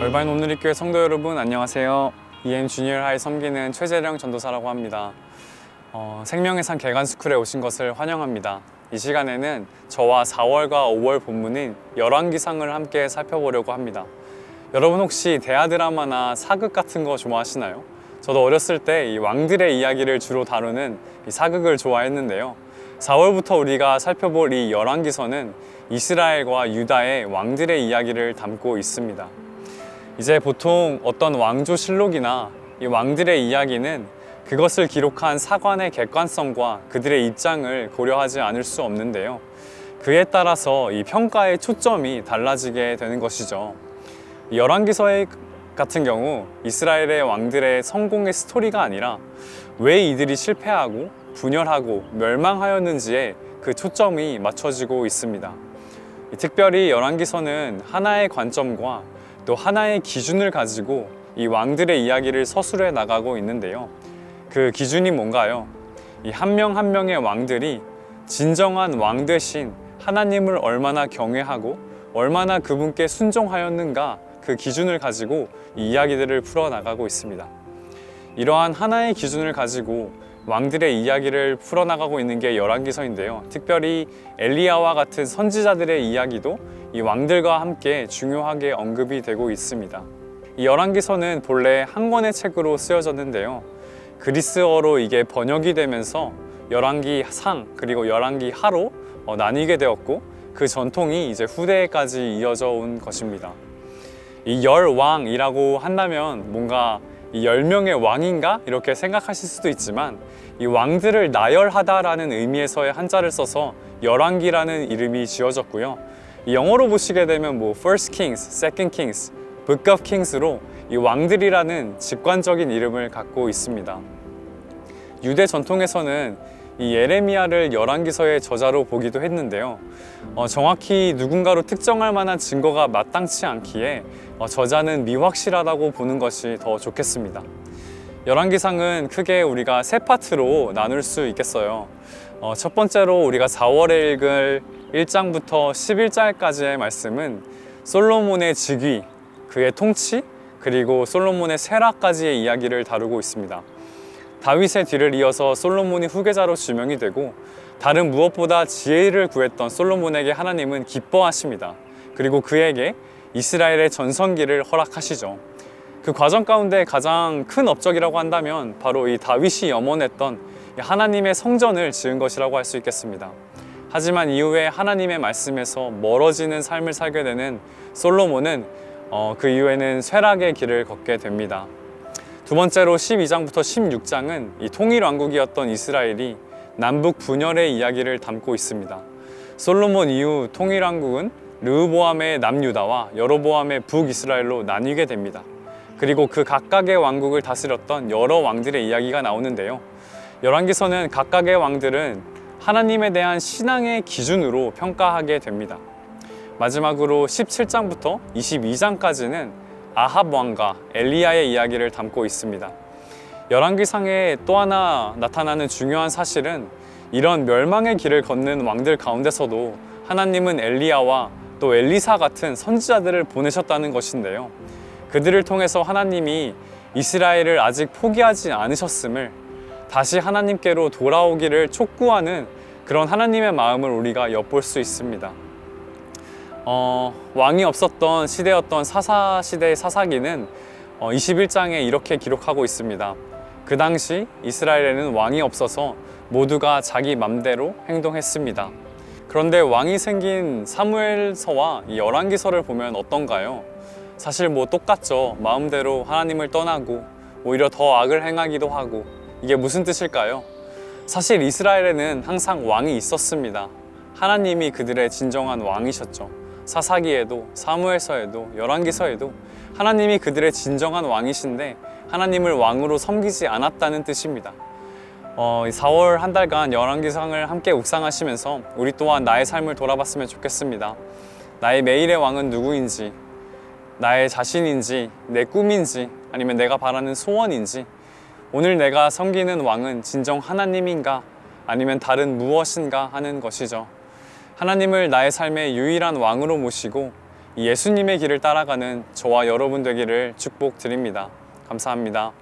얼바인 오늘리교회 성도 여러분 안녕하세요. EM 주니어 하이 섬기는 최재령 전도사라고 합니다. 어, 생명의 산 개관 스쿨에 오신 것을 환영합니다. 이 시간에는 저와 4월과 5월 본문인 열왕기상을 함께 살펴보려고 합니다. 여러분 혹시 대하 드라마나 사극 같은 거 좋아하시나요? 저도 어렸을 때 이 왕들의 이야기를 주로 다루는 이 사극을 좋아했는데요. 4월부터 우리가 살펴볼 이 열왕기서는 이스라엘과 유다의 왕들의 이야기를 담고 있습니다. 이제 보통 어떤 왕조 실록이나 이 왕들의 이야기는 그것을 기록한 사관의 객관성과 그들의 입장을 고려하지 않을 수 없는데요. 그에 따라서 이 평가의 초점이 달라지게 되는 것이죠. 이 열왕기서의 같은 경우 이스라엘의 왕들의 성공의 스토리가 아니라 왜 이들이 실패하고 분열하고 멸망하였는지에 그 초점이 맞춰지고 있습니다. 이 특별히 열왕기서는 하나의 관점과 또 하나의 기준을 가지고 이 왕들의 이야기를 서술해 나가고 있는데요. 그 기준이 뭔가요? 이 한 명 한 명의 왕들이 진정한 왕 대신 하나님을 얼마나 경외하고 얼마나 그분께 순종하였는가 그 기준을 가지고 이 이야기들을 풀어 나가고 있습니다. 이러한 하나의 기준을 가지고 왕들의 이야기를 풀어나가고 있는 게 열왕기서인데요. 특별히 엘리야와 같은 선지자들의 이야기도 이 왕들과 함께 중요하게 언급이 되고 있습니다. 이 열왕기서는 본래 한 권의 책으로 쓰여졌는데요. 그리스어로 이게 번역이 되면서 열왕기 상 그리고 열왕기 하로 어, 나뉘게 되었고 그 전통이 이제 후대까지 이어져 온 것입니다. 이 열왕이라고 한다면 뭔가 이 열명의 왕인가 이렇게 생각하실 수도 있지만 이 왕들을 나열하다라는 의미에서의 한자를 써서 열왕기라는 이름이 지어졌고요. 이 영어로 보시게 되면 뭐 First Kings, Second Kings, Book of Kings로 이 왕들이라는 직관적인 이름을 갖고 있습니다. 유대 전통에서는 이 예레미야를 열왕기서의 저자로 보기도 했는데요. 어, 정확히 누군가로 특정할 만한 증거가 마땅치 않기에 어, 저자는 미확실하다고 보는 것이 더 좋겠습니다. 열왕기상은 크게 우리가 세 파트로 나눌 수 있겠어요. 어, 첫 번째로 우리가 4월에 읽을 1장부터 11장까지의 말씀은 솔로몬의 즉위, 그의 통치, 그리고 솔로몬의 세라까지의 이야기를 다루고 있습니다. 다윗의 뒤를 이어서 솔로몬이 후계자로 지명이 되고 다른 무엇보다 지혜를 구했던 솔로몬에게 하나님은 기뻐하십니다. 그리고 그에게 이스라엘의 전성기를 허락하시죠. 그 과정 가운데 가장 큰 업적이라고 한다면 바로 이 다윗이 염원했던 하나님의 성전을 지은 것이라고 할 수 있겠습니다. 하지만 이후에 하나님의 말씀에서 멀어지는 삶을 살게 되는 솔로몬은 어, 그 이후에는 쇠락의 길을 걷게 됩니다. 두 번째로 12장부터 16장은 이 통일 왕국이었던 이스라엘이 남북 분열의 이야기를 담고 있습니다. 솔로몬 이후 통일 왕국은 르우보암의 남유다와 여로보암의 북이스라엘로 나뉘게 됩니다. 그리고 그 각각의 왕국을 다스렸던 여러 왕들의 이야기가 나오는데요. 열왕기서는 각각의 왕들은 하나님에 대한 신앙의 기준으로 평가하게 됩니다. 마지막으로 17장부터 22장까지는 아합 왕과 엘리야의 이야기를 담고 있습니다. 열왕기상에 또 하나 나타나는 중요한 사실은 이런 멸망의 길을 걷는 왕들 가운데서도 하나님은 엘리야와 또 엘리사 같은 선지자들을 보내셨다는 것인데요. 그들을 통해서 하나님이 이스라엘을 아직 포기하지 않으셨음을 다시 하나님께로 돌아오기를 촉구하는 그런 하나님의 마음을 우리가 엿볼 수 있습니다. 어, 왕이 없었던 시대였던 사사 시대의 사사기는 어, 21장에 이렇게 기록하고 있습니다. 그 당시 이스라엘에는 왕이 없어서 모두가 자기 맘대로 행동했습니다. 그런데 왕이 생긴 사무엘서와 이 열왕기서를 보면 어떤가요? 사실 뭐 똑같죠. 마음대로 하나님을 떠나고 오히려 더 악을 행하기도 하고 이게 무슨 뜻일까요? 사실 이스라엘에는 항상 왕이 있었습니다. 하나님이 그들의 진정한 왕이셨죠. 사사기에도 사무엘서에도 열왕기서에도 하나님이 그들의 진정한 왕이신데 하나님을 왕으로 섬기지 않았다는 뜻입니다. 어, 4월 한 달간 열왕기상을 함께 묵상하시면서 우리 또한 나의 삶을 돌아봤으면 좋겠습니다. 나의 매일의 왕은 누구인지, 나의 자신인지, 내 꿈인지, 아니면 내가 바라는 소원인지, 오늘 내가 섬기는 왕은 진정 하나님인가, 아니면 다른 무엇인가 하는 것이죠. 하나님을 나의 삶의 유일한 왕으로 모시고 이 예수님의 길을 따라가는 저와 여러분 되기를 축복드립니다. 감사합니다.